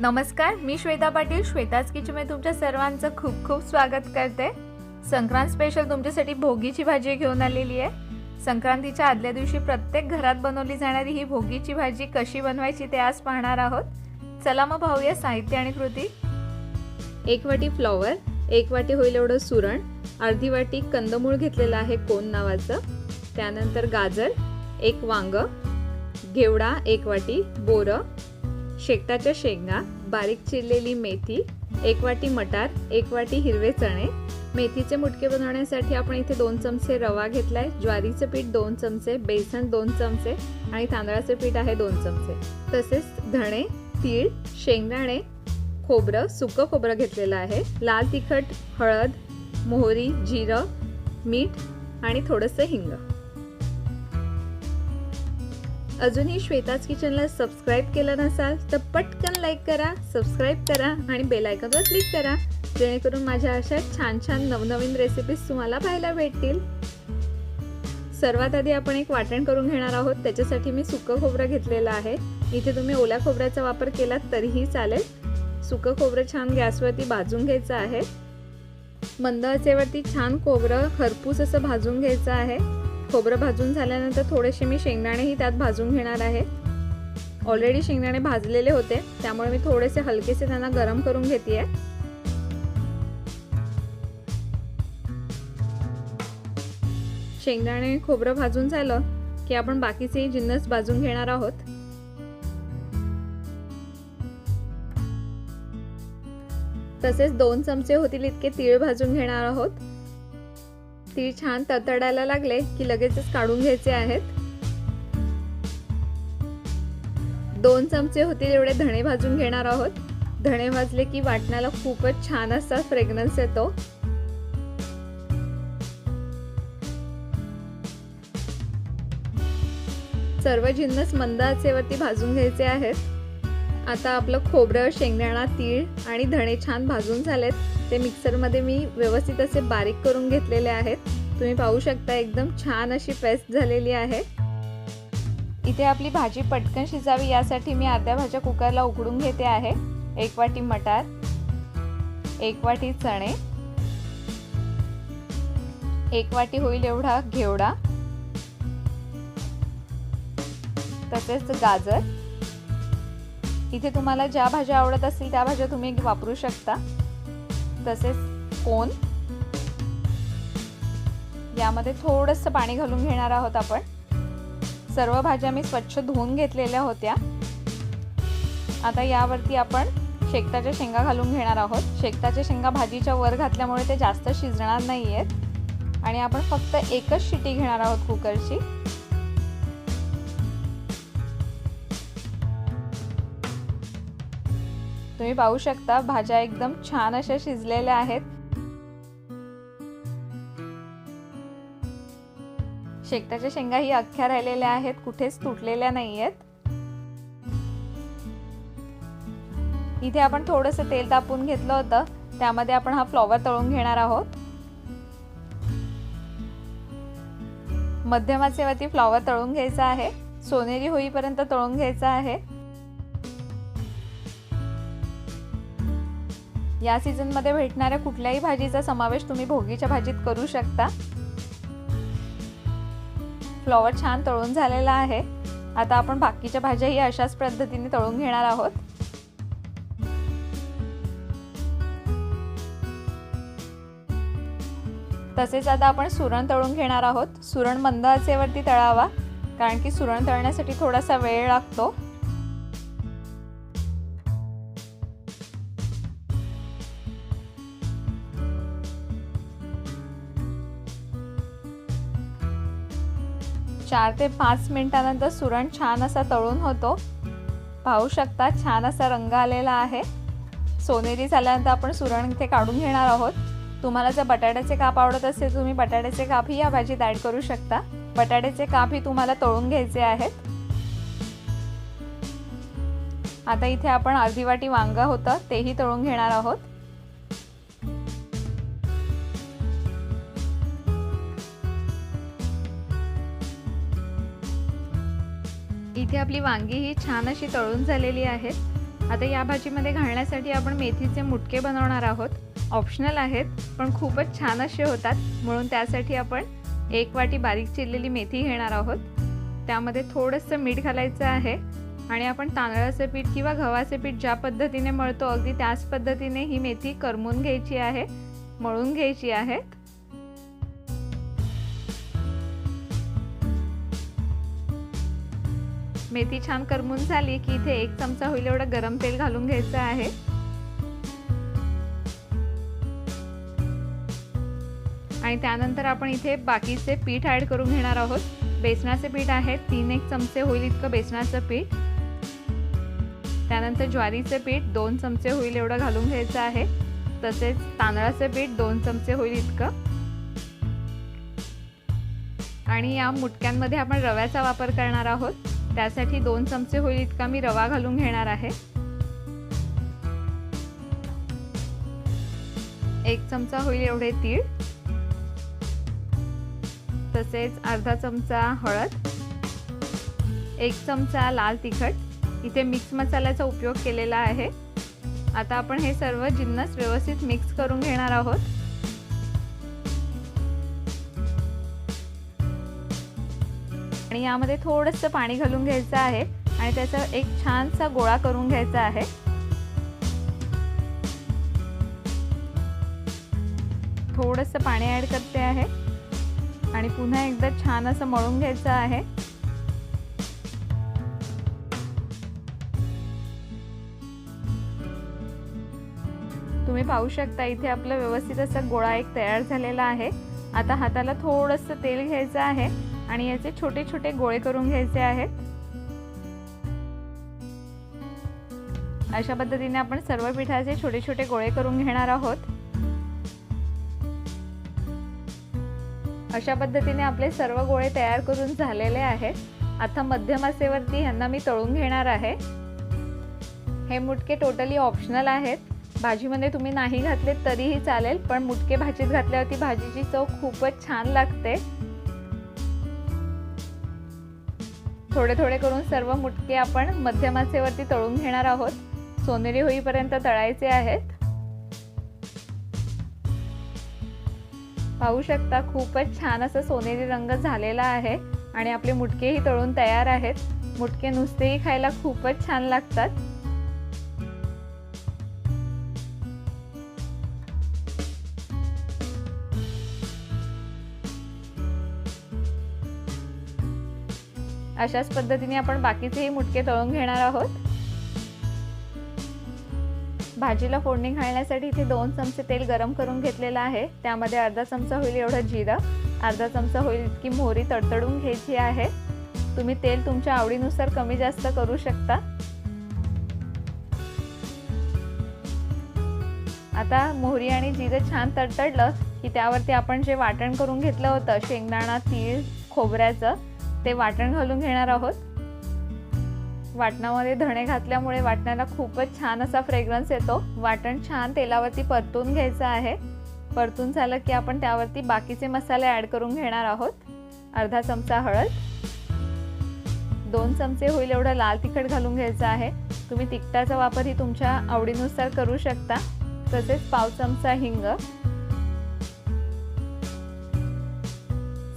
नमस्कार मी श्वेता पाटील. श्वेताज किचनमध्ये तुमच्या सर्वांचं खूप खूप स्वागत करते. संक्रांत स्पेशल तुमच्यासाठी भोगीची भाजी घेऊन आलेली आहे. संक्रांतीच्या आदल्या दिवशी प्रत्येक घरात बनवली जाणारी ही भोगीची भाजी कशी बनवायची ते आज पाहणार आहोत. चला मग पाहूया साहित्य आणि कृती. एक वाटी फ्लॉवर एक वाटी होईल एवढं सुरण अर्धी वाटी कंदमूळ घेतलेलं आहे कोण नावाचं. त्यानंतर गाजर एक वांग घेवडा एक वाटी बोरं शेकटाच्या शेंगा बारीक चिरलेली मेथी एक वाटी मटार एक वाटी हिरवे चणे. मेथीचे मुटके बनवण्यासाठी आपण इथे दोन चमचे रवा घेतलाय ज्वारीचं पीठ दोन चमचे बेसन दोन चमचे आणि तांदळाचे पीठ आहे दोन चमचे. तसेच धणे तीळ शेंगदाणे खोबरं सुकं खोबरं घेतलेलं आहे. लाल तिखट हळद मोहरी जिरं मीठ आणि थोडंसं हिंग. अजूनही श्वेताच किचनला सबस्क्राईब केलं नसाल तर पटकन लाईक करा सबस्क्राईब करा आणि बेलायकनवर क्लिक करा. जेणेकरून माझ्या अशा छान छान नवनवीन रेसिपीज तुम्हाला पाहायला भेटतील. सर्वात आधी आपण एक वाटण करून घेणार आहोत. त्याच्यासाठी मी सुकं खोबरं घेतलेलं आहे. इथे तुम्ही ओल्या खोबऱ्याचा वापर केलात तरीही चालेल. सुकं खोबरं छान गॅसवरती भाजून घ्यायचं आहे. मंद आचेवरती छान खोबरं खरपूस असं भाजून घ्यायचं आहे. खोबरं भाजून झाल्यानंतर थोडेसे मी शेंगदाणेही त्यात भाजून घेणार आहे. ऑलरेडी शेंगदाणे भाजलेले होते त्यामुळे मी थोडेसे हलकेसे त्यांना गरम करून घेते शेंगदाणे खोबरं भाजून झालं की आपण बाकीचे जिन्नस भाजून घेणार आहोत. तसेच दोन चमचे होतील इतके तीळ भाजून घेणार आहोत. तीळ छान तडतडायला लागले की लगेचच काढून घ्यायचे आहेत. दोन चमचे होतील एवढे धणे भाजून घेणार आहोत. धणे भाजले की वाटण्याला खूपच छान असा फ्रेग्रन्स येतो. सर्व जिन्नस मंद आचेवरती भाजून घ्यायचे आहेत. आता आपलं खोबरं शेंगदाणा तीळ आणि धणे छान भाजून झालेत. ते मिक्सरमध्ये मी व्यवस्थित असे बारीक करून घेतलेले आहेत. तुम्ही पाहू शकता एकदम छान अशी पेस्ट झालेली आहे. इथे आपली भाजी पटकन शिजावी यासाठी मी अर्ध्या भाज्या कुकरला उकडून घेते आहे. एक वाटी मटार एक वाटी चणे एक वाटी होईल एवढा घेवडा तसेच गाजर इथे तुम्हाला ज्या भाज्या आवडत असतील त्या भाज्या तुम्ही वापरू शकता. तसेच कोण? यामध्ये थोडंसं पाणी घालून घेणार आहोत आपण. सर्व भाज्या मी स्वच्छ धुवून घेतलेल्या होत्या. आता यावरती आपण शेकताच्या शेंगा घालून घेणार आहोत. शेकताच्या शेंगा भाजीच्या वर घातल्यामुळे ते जास्त शिजणार नाही आहेत आणि आपण फक्त एकच शिटी घेणार आहोत कुकरची. तुम्ही पाहू शकता भाज्या एकदम छान अशा शिजलेल्या आहेत. शेकटाच्या शेंगा ही अख्ख्या राहिलेल्या आहेत कुठेच तुटलेल्या नाही आहेत इथे आपण थोडंसं तेल तापून घेतलं होतं त्यामध्ये आपण हा फ्लॉवर तळून घेणार आहोत. मध्यमाचे वरती फ्लॉवर तळून घ्यायचा आहे सोनेरी होईपर्यंत तळून घ्यायचा आहे. या सीझनमध्ये भेटणाऱ्या कुठल्याही भाजीचा समावेश तुम्ही भोगीच्या भाजीत करू शकता. फ्लॉवर छान तळून झालेला आहे. आता आपण बाकीच्या भाज्याही अशाच पद्धतीने तळून घेणार आहोत. तसेच आता आपण सुरण तळून घेणार आहोत. सुरण मंद आचेवरती तळावा कारण की सुरण तळण्यासाठी थोडासा वेळ लागतो. चार ते पाच मिनिटानंतर सुरण छान असा तळून होतो. पाहू शकता छान असा रंग आलेला आहे. सोनेरी झाल्यानंतर आपण सुरण इथे काढून घेणार आहोत. तुम्हाला जर बटाट्याचे काप आवडत असेल तुम्ही बटाट्याचे कापही या भाजीत ॲड करू शकता. बटाट्याचे कापही तुम्हाला तळून घ्यायचे आहेत. आता इथे आपण अर्धी वाटी वांग होतं तेही तळून घेणार आहोत. इथे आपली वांगी ही छान अशी तळून झालेली आहेत. आता या भाजीमध्ये घालण्यासाठी आपण मेथीचे मुटके बनवणार आहोत. ऑप्शनल आहेत पण खूपच छान असे होतात. म्हणून त्यासाठी आपण एक वाटी बारीक चिरलेली मेथी घेणार आहोत. त्यामध्ये थोडंसं मीठ घालायचं आहे. आणि आपण तांदळाचं पीठ किंवा गव्हाचे पीठ ज्या पद्धतीने मळतो अगदी त्याच पद्धतीने ही मेथी करमून घ्यायची आहे. मळून घ्यायची आहे. मेथी छान करमून झाली की इथे एक चमचा होईल एवढं गरम तेल घालून घ्यायचं आहे. आणि त्यानंतर आपण इथे बाकीचे पीठ ॲड करून घेणार आहोत. बेसनाचे पीठ आहे तीन एक चमचे होईल इतकं बेसनाचं पीठ. त्यानंतर ज्वारीचे पीठ दोन चमचे होईल एवढं घालून घ्यायचं आहे. तसेच तांदळाचे पीठ दोन चमचे होईल इतकं. आणि या मुटक्यांमध्ये आपण रव्याचा वापर करणार आहोत. त्यासाठी दोन चमचे होईल इतका मी रवा घालून घेणार आहे. एक चमचा होईल एवढे तीळ. तसेच अर्धा चमचा हळद. एक चमचा लाल तिखट. इथे मिक्स मसाल्याचा उपयोग केलेला आहे. आता आपण हे सर्व जिन्नस व्यवस्थित मिक्स करून घेणार आहोत. आणि यामध्ये थोडंसं पाणी घालून घ्यायचं आहे आणि त्याचा एक छानसा गोळा करून घ्यायचा आहे. थोडंसं पाणी ॲड करते आहे आणि पुन्हा एकदा छान असं मळून घ्यायचं आहे. तुम्ही पाहू शकता इथे आपलं व्यवस्थित असा गोळा एक तयार झालेला आहे. आता हाताला थोडंसं तेल घ्यायचं आहे. आणि याचे छोटे छोटे गोळे करून घ्यायचे आहेत. अशा पद्धतीने आपण सर्व पिठाचे छोटे छोटे गोळे करून घेणार आहोत. अशा पद्धतीने आपले सर्व गोळे तयार करून झालेले आहेत. आता मध्यम आसेवरती ह्यांना मी तळून घेणार आहे. हे मुटके टोटली ऑप्शनल आहेत. भाजीमध्ये तुम्ही नाही घातले तरीही चालेल पण मुटके भाजीत घातल्यावरती भाजीची चव खूपच छान लागते. थोडे थोडे करून सर्व मुटके आपण मध्यमासेवरती तळून घेणार आहोत. सोनेरी होईपर्यंत तळायचे आहेत. पाहू शकता खूपच छान असं सोनेरी रंग झालेला आहे आणि आपले मुटकेही तळून तयार आहेत. मुटके नुसतेही खायला खूपच छान लागतात. अशाच पद्धतीने आपण बाकीचेही मुटके तळून घेणार आहोत. भाजीला फोडणी घालण्यासाठी इथे दोन चमचे तेल गरम करून घेतलेलं आहे. त्यामध्ये अर्धा चमचा होईल एवढं जिरं अर्धा चमचा होईल इतकी मोहरी तडतडून घ्यायची आहे. तुम्ही तेल तुमच्या आवडीनुसार कमी जास्त करू शकता. आता मोहरी आणि जिरं छान तडतडलं की त्यावरती आपण जे वाटण करून घेतलं होतं शेंगदाणा तीळ खोबऱ्याचं ते वाटण घालून घेणार आहोत. वाटणामध्ये धणे घातल्यामुळे वाटणाला खूपच छान असा फ्रेग्रन्स येतो. वाटण छान तेलावरती परतून घ्यायचं आहे. परतून झालं की आपण त्यावरती बाकीचे मसाले ॲड करून घेणार आहोत. अर्धा चमचा हळद. दोन चमचे होईल एवढं लाल तिखट घालून घ्यायचं आहे. तुम्ही तिखटाचा वापरही तुमच्या आवडीनुसार करू शकता. तसेच पाव चमचा हिंग.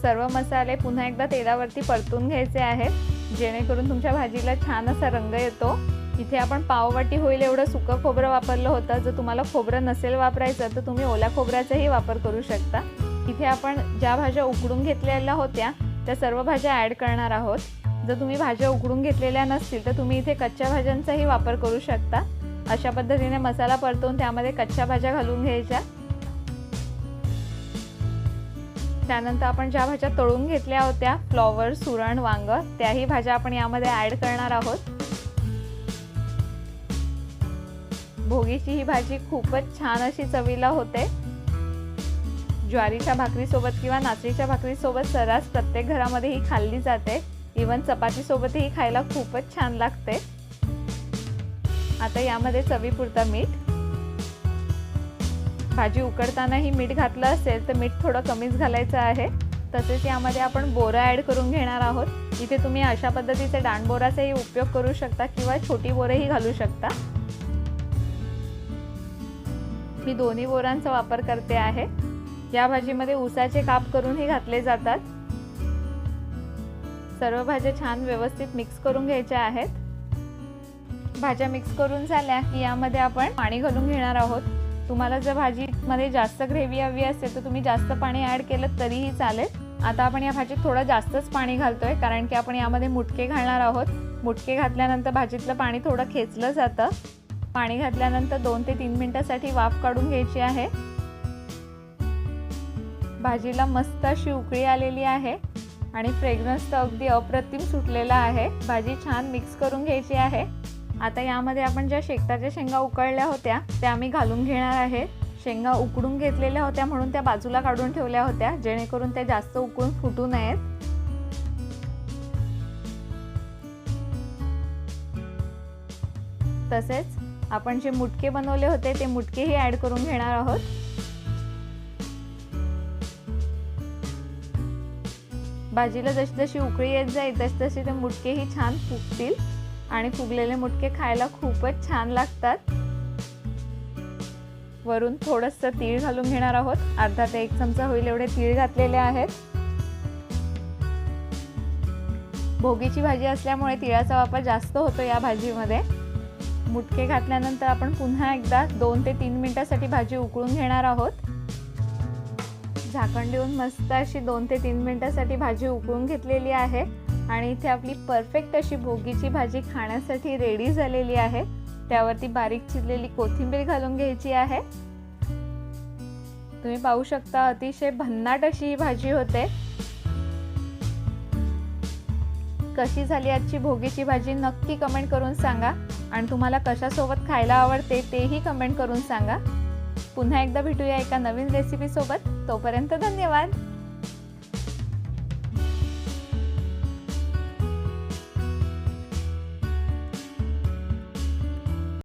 सर्व मसाले पुन्हा एकदा तेलावरती परतून घ्यायचे आहेत. जेणेकरून तुमच्या भाजीला छान असा रंग येतो. इथे आपण पाववाटी होईल एवढं सुकं खोबरं वापरलं होतं. जर तुम्हाला खोबरं नसेल वापरायचं तर तुम्ही ओल्या खोबऱ्याचाही वापर करू शकता. इथे आपण ज्या भाज्या उकडून घेतलेल्या होत्या त्या सर्व भाज्या ॲड करणार आहोत. जर तुम्ही भाज्या उकडून घेतलेल्या नसतील तर तुम्ही इथे कच्च्या भाज्यांचाही वापर करू शकता. अशा पद्धतीने मसाला परतून त्यामध्ये कच्च्या भाज्या घालून घ्यायच्या. त्यानंतर आपण ज्या भाज्या तळून घेतल्या होत्या फ्लॉवर सुरण वांग त्याही भाज्या आपण यामध्ये ॲड करणार आहोत. भोगीची ही भाजी खूपच छान अशी चवीला होते. ज्वारीच्या भाकरीसोबत किंवा नाचणीच्या भाकरीसोबत सर्रास प्रत्येक घरामध्ये ही खाल्ली जाते. इवन चपातीसोबतही खायला खूपच छान लागते. आता यामध्ये चवीपुरता मीठ भाजी उकडतानाही मीठ घातलं असेल तर मीठ थोडं कमीच घालायचं आहे. तसेच यामध्ये आपण बोरं ॲड करून घेणार आहोत. इथे तुम्ही अशा पद्धतीचे दांडबोराचाही उपयोग करू शकता किंवा छोटी बोरंही घालू शकता. मी दोन्ही बोरांचा वापर करते आहे. या भाजीमध्ये उसाचे काप करूनही घातले जातात. सर्व भाज्या छान व्यवस्थित मिक्स करून घ्यायच्या आहेत. भाज्या मिक्स करून झाल्या की यामध्ये आपण पाणी घालून घेणार आहोत. तुम्हाला जर भाजीमध्ये जास्त ग्रेव्ही हवी असेल तर तुम्ही जास्त पाणी ॲड केलं तरीही चालेल. आता आपण या भाजीत थोडं जास्तच पाणी घालतोय कारण की आपण यामध्ये मुटके घालणार आहोत. मुटके घातल्यानंतर भाजीतलं पाणी थोडं खेचलं जातं. पाणी घातल्यानंतर दोन ते तीन मिनटासाठी वाफ काढून घ्यायची आहे. भाजीला मस्त अशी उकळी आलेली आहे आणि फ्रेग्रन्स तर अगदी अप्रतिम सुटलेला आहे. भाजी छान मिक्स करून घ्यायची आहे. आता यामध्ये आपण ज्या शेकताच्या शेंगा उकळल्या होत्या त्या आम्ही घालून घेणार आहे शेंगा उकडून घेतलेल्या होत्या म्हणून त्या बाजूला काढून ठेवल्या होत्या जेणेकरून त्या जास्त उकळून फुटू नयेत. तसेच आपण जे मुटके बनवले होते ते मुटकेही ॲड करून घेणार आहोत. भाजीला जशी जशी उकळी येत जाईल तशी तशी ते मुटकेही छान फुगतील. आणि फुगलेले मुटके खायला खूपच छान लागतात. वरून थोडंसं तीळ घालून घेणार आहोत. अर्धा ते एक चमचा होईल एवढे तीळ घातलेले आहेत. भोगीची भाजी असल्यामुळे तिळाचा वापर जास्त होतो या भाजीमध्ये. मुटके घातल्यानंतर आपण पुन्हा एकदा दोन ते तीन मिनिटासाठी भाजी उकळून घेणार आहोत. झाकण देऊन मस्त अशी दोन ते तीन मिनिटासाठी भाजी उकळून घेतलेली आहे. आणि इथे आपली परफेक्ट अशी भोगीची भाजी खाण्यासाठी रेडी झालेली आहे. त्यावरती बारीक चिरलेली कोथिंबीर घालून घ्यायची आहे. तुम्ही पाहू शकता अतिशय भन्नाट अशी ही भाजी होते. कशी झाली आजची भोगीची भाजी नक्की कमेंट करून सांगा. आणि तुम्हाला कशासोबत खायला आवडते तेही कमेंट करून सांगा. पुन्हा एकदा भेटूया एका नवीन रेसिपीसोबत तोपर्यंत धन्यवाद.